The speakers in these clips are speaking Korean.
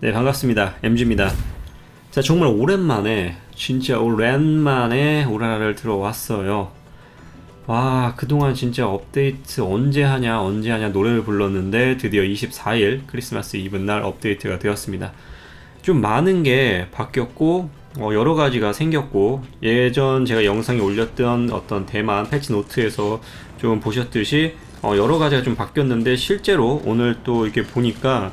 네 반갑습니다. MG입니다. 자 정말 오랜만에 진짜 오랜만에 오라라를 들어왔어요. 와 그동안 진짜 업데이트 언제 하냐 언제 하냐 노래를 불렀는데 드디어 24일 크리스마스 이브 날 업데이트가 되었습니다. 좀 많은 게 바뀌었고 어, 여러 가지가 생겼고 예전 제가 영상에 올렸던 어떤 대만 패치 노트에서 좀 보셨듯이 어, 여러 가지가 좀 바뀌었는데 실제로 오늘 또 이렇게 보니까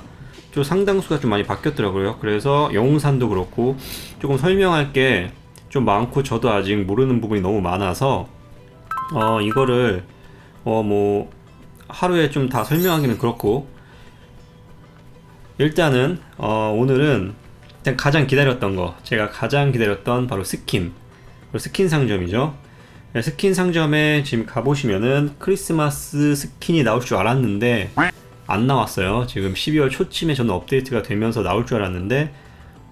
좀 상당수가 좀 많이 바뀌었더라고요. 그래서 영웅산도 그렇고 조금 설명할 게 좀 많고 저도 아직 모르는 부분이 너무 많아서 어 이거를 어 뭐 하루에 좀 다 설명하기는 그렇고 일단은 어 오늘은 일단 가장 기다렸던 거 제가 가장 기다렸던 바로 스킨 스킨 상점이죠. 네, 스킨 상점에 지금 가보시면은 크리스마스 스킨이 나올 줄 알았는데 안 나왔어요. 지금 12월 초쯤에 저는 업데이트가 되면서 나올 줄 알았는데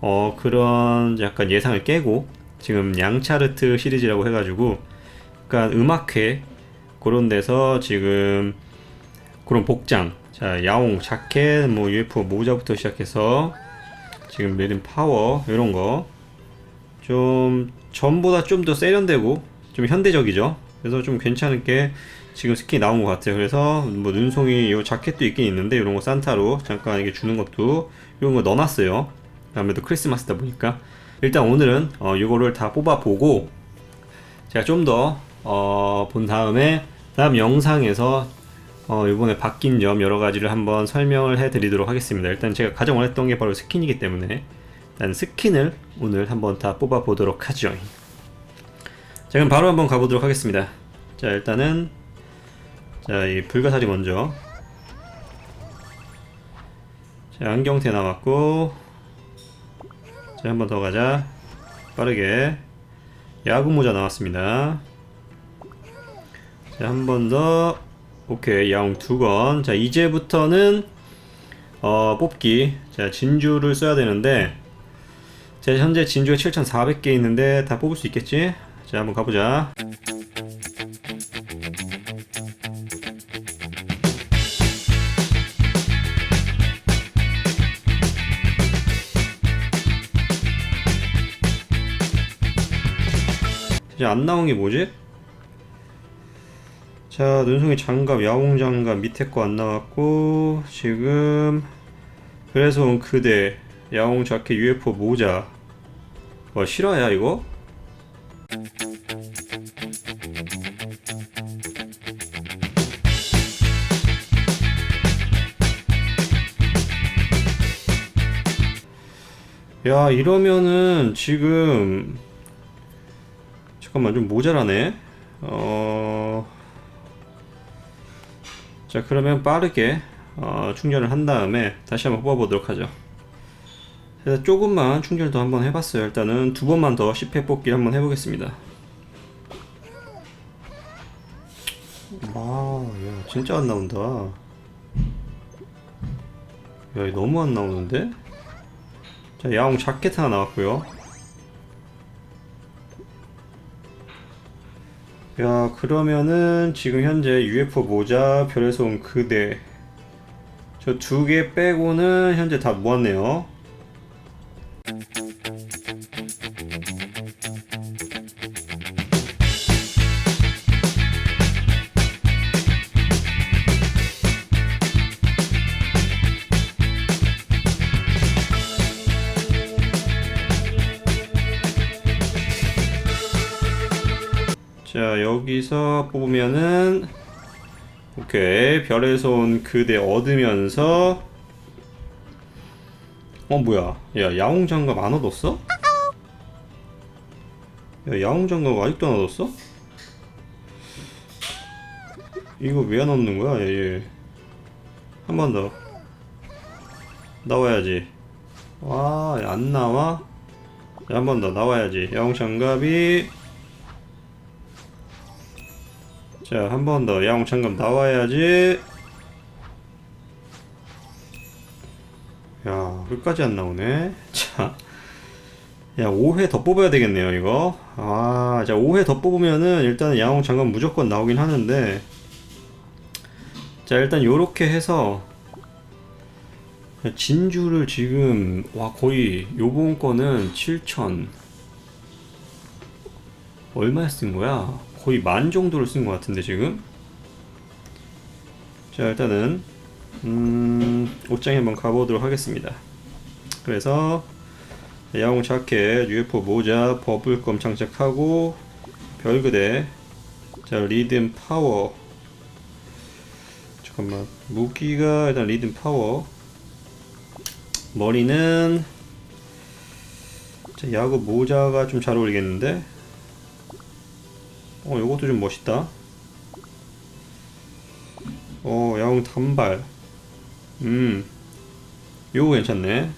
어 그런 약간 예상을 깨고 지금 양차르트 시리즈라고 해가지고 그러니까 음악회 그런 데서 지금 그런 복장 자 야옹 자켓 뭐 UFO 모자부터 시작해서 지금 메린 파워 이런 거 좀 전보다 좀 더 세련되고 좀 현대적이죠. 그래서 좀 괜찮은 게 지금 스킨이 나온 것 같아요. 그래서 뭐 눈송이 요 자켓도 있긴 있는데 이런 거 산타로 잠깐 이게 주는 것도 이런 거 넣어놨어요. 아무래도 크리스마스다 보니까 일단 오늘은 어 이거를 다 뽑아보고 제가 좀더어본 다음에 다음 영상에서 어 이번에 바뀐 점 여러 가지를 한번 설명을 해드리도록 하겠습니다. 일단 제가 가장 원했던 게 바로 스킨이기 때문에 일단 스킨을 오늘 한번 다 뽑아보도록 하죠. 자 그럼 바로 한번 가보도록 하겠습니다. 자 일단은 자, 이 불가사리 먼저. 자, 안경테 남았고. 자, 한번 더 가자. 빠르게. 야구 모자 나왔습니다. 자, 한 번 더. 오케이, 야옹 두 건. 자, 이제부터는, 어, 뽑기. 자, 진주를 써야 되는데, 자, 현재 진주가 7,400개 있는데, 다 뽑을 수 있겠지? 자, 한번 가보자. 이제 안 나온 게 뭐지? 자, 눈송이 장갑, 야옹 장갑 밑에 거 안 나왔고 지금 그래서 온 그대, 야옹 자켓, UFO 모자. 와 실화야 이거? 야 이러면은 지금 잠깐만 좀 모자라네. 어. 자 그러면 빠르게 어, 충전을 한 다음에 다시 한번 뽑아보도록 하죠. 그래서 조금만 충전을 더 한번 해봤어요. 일단은 두 번만 더 10회 뽑기 한번 해보겠습니다. 아, 야, 진짜 안 나온다. 야, 너무 안 나오는데? 자, 야옹 자켓 하나 나왔고요. 야 그러면은 지금 현재 UFO 모자 별에서 온 그대 저 두 개 빼고는 현재 다 모았네요 여기서 뽑으면은 오케이 별에서 온 그대 얻으면서 어 뭐야? 야 야옹 장갑 안 얻었어? 야 야옹 장갑 아직도 안 얻었어? 이거 왜 안 얻는 거야? 얘 한 번 더. 나와야지. 와안 나와? 한 번 더 나와야지. 야옹 장갑이 자, 한 번더 야옹 장갑 나와야지. 야, 끝까지 안 나오네. 자. 야, 5회 더 뽑아야 되겠네요, 이거. 아, 자, 5회 더 뽑으면은 일단은 야옹 장갑 무조건 나오긴 하는데. 자, 일단 요렇게 해서 진주를 지금 와 거의 요번 거는 7천 얼마에 쓴 거야? 거의 만 정도를 쓴 것 같은데 지금? 자 일단은 음 옷장에 한번 가보도록 하겠습니다. 그래서 야옹 자켓, UFO 모자, 버블검 장착하고 별그대 자 리듬 파워. 잠깐만 무기가 일단 리듬 파워. 머리는 자, 야구 모자가 좀 잘 어울리겠는데 어 요것도 좀 멋있다. 어 야옹 단발. 음 요거 괜찮네.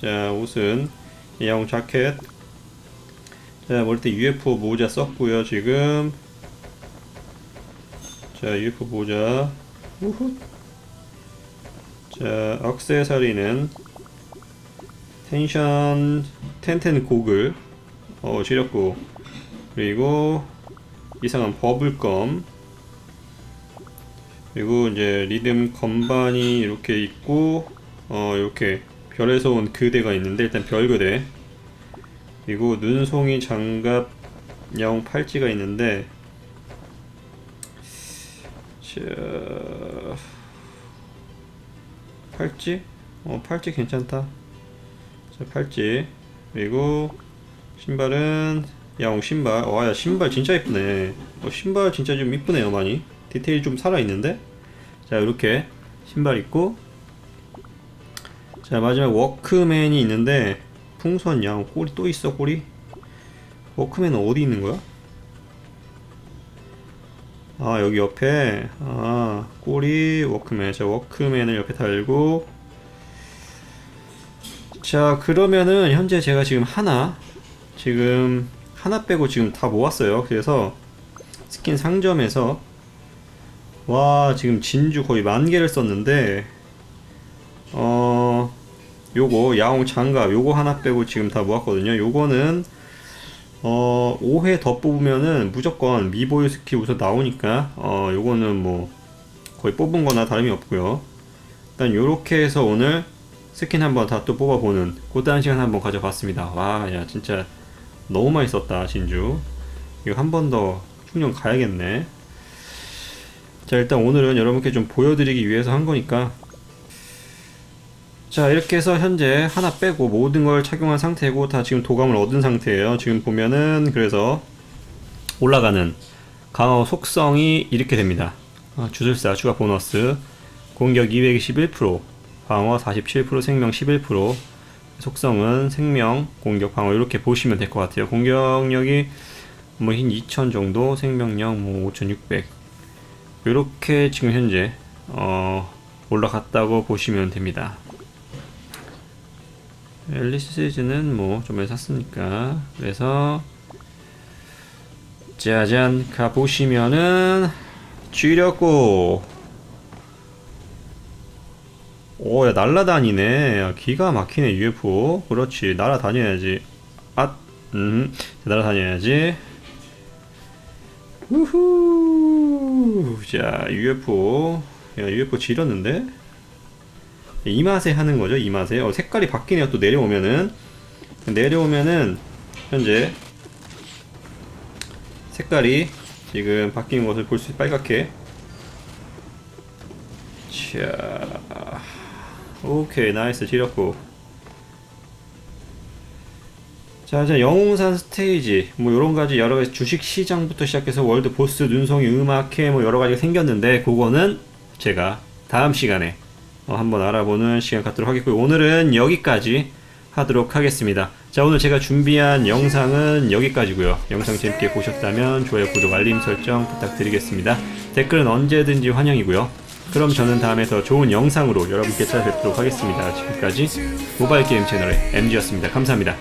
자 옷은 야옹 자켓. 자 머리띠 UFO 모자 썼고요 지금. 자 UFO 모자. 우후. 자 액세서리는 텐션 텐텐 고글. 어 지렸고. 그리고 이상한 버블검 그리고 이제 리듬 건반이 이렇게 있고 어 이렇게 별에서 온 그대가 있는데 일단 별 그대. 그리고 눈송이 장갑 야옹 팔찌가 있는데 자 팔찌? 어 팔찌 괜찮다. 자 팔찌. 그리고 신발은 야옹 신발. 와야 신발 진짜 이쁘네. 어, 신발 진짜 좀 이쁘네요 많이. 디테일 좀 살아있는데? 자 이렇게 신발 있고. 자 마지막 워크맨이 있는데 풍선 양 꼬리 또 있어 꼬리? 워크맨은 어디 있는 거야? 아 여기 옆에. 아 꼬리 워크맨. 자 워크맨을 옆에 달고. 자 그러면은 현재 제가 지금 하나 지금 하나 빼고 지금 다 모았어요. 그래서 스킨 상점에서 와 지금 진주 거의 만 개를 썼는데 어 요거 야옹 장갑 요거 하나 빼고 지금 다 모았거든요. 요거는 어 5회 더 뽑으면은 무조건 미보유 스킬 우선 나오니까 어 요거는 뭐 거의 뽑은 거나 다름이 없고요. 일단 요렇게 해서 오늘 스킨 한번 다 또 뽑아보는 고단 시간 한번 가져봤습니다. 와 야 진짜 너무 많이 썼다 진주. 이거 한 번 더 충전 가야겠네. 자 일단 오늘은 여러분께 좀 보여드리기 위해서 한 거니까. 자 이렇게 해서 현재 하나 빼고 모든 걸 착용한 상태고 다 지금 도감을 얻은 상태예요. 지금 보면은 그래서 올라가는 강화 속성이 이렇게 됩니다. 아, 주술사 추가 보너스. 공격 221% 방어 47% 생명 11% 속성은 생명 공격 방어 이렇게 보시면 될 것 같아요. 공격력이 뭐흰2000 정도 생명력 뭐 5600 이렇게 지금 현재 어, 올라갔다고 보시면 됩니다. 앨리스 시즈는 뭐좀 샀으니까. 그래서 짜잔 가보시면은 쥐렸고 오 야 날라다니네. 야, 기가 막히네 UFO 그렇지 날아다녀야지. 앗 음, 날아다녀야지. 우후. 자 UFO 야 UFO 지렸는데? 이 맛에 하는 거죠 이 맛에? 어, 색깔이 바뀌네요 또 내려오면은. 내려오면은 현재 색깔이 지금 바뀌는 것을 볼 수 빨갛게. 자 오케이 나이스 지렸고 자 이제 영웅산 스테이지 뭐 요런 가지 여러 가지 주식 시장부터 시작해서 월드 보스 눈송이 음악회 뭐 여러 가지가 생겼는데 그거는 제가 다음 시간에 어, 한번 알아보는 시간 갖도록 하겠고요. 오늘은 여기까지 하도록 하겠습니다. 자, 오늘 제가 준비한 영상은 여기까지고요. 영상 재밌게 보셨다면 좋아요, 구독, 알림 설정 부탁드리겠습니다. 댓글은 언제든지 환영이고요. 그럼 저는 다음에 더 좋은 영상으로 여러분께 찾아뵙도록 하겠습니다. 지금까지 모바일 게임 채널의 MG였습니다. 감사합니다.